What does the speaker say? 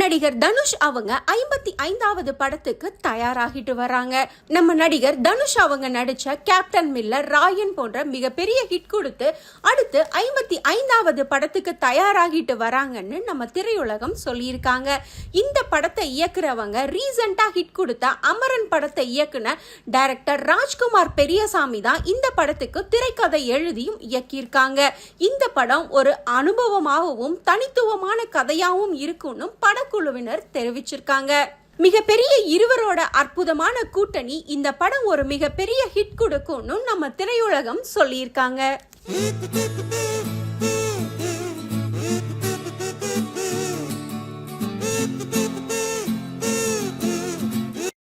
நடிகர் தனுஷ் அவங்க ஐம்பத்தி ஐந்தாவது படத்துக்கு தயாராகிட்டு வராங்க. நம்ம நடிகர் தனுஷ் அவங்க நடிச்ச கேப்டன் மில்லர் ராயன் போன்ற மிகப்பெரிய ஹிட் கொடுத்து அடுத்து ஐம்பத்தி ஐந்தாவது படத்துக்கு தயாராகிட்டு வராங்கன்னு நம்ம திரையுலகம் சொல்லியிருக்காங்க. இந்த படத்தை இயக்குறவங்க ரீசண்டாக ஹிட் கொடுத்த அமரன் படத்தை இயக்குன டைரக்டர் ராஜ்குமார் பெரியசாமி தான் இந்த படத்துக்கு திரைக்கதை எழுதியும் இயக்கியிருக்காங்க. இந்த படம் ஒரு அனுபவமாகவும் தனித்துவமான கதையாகவும் இருக்கும்னு படக்குழுவினர் தெரிவிச்சிருக்காங்க. மிகப்பெரிய இருவரோட அற்புதமான கூட்டணி இந்த படம் ஒரு மிகப்பெரிய ஹிட் கொடுக்கும்னு நம்ம திரையுலகம் சொல்லியிருக்காங்க.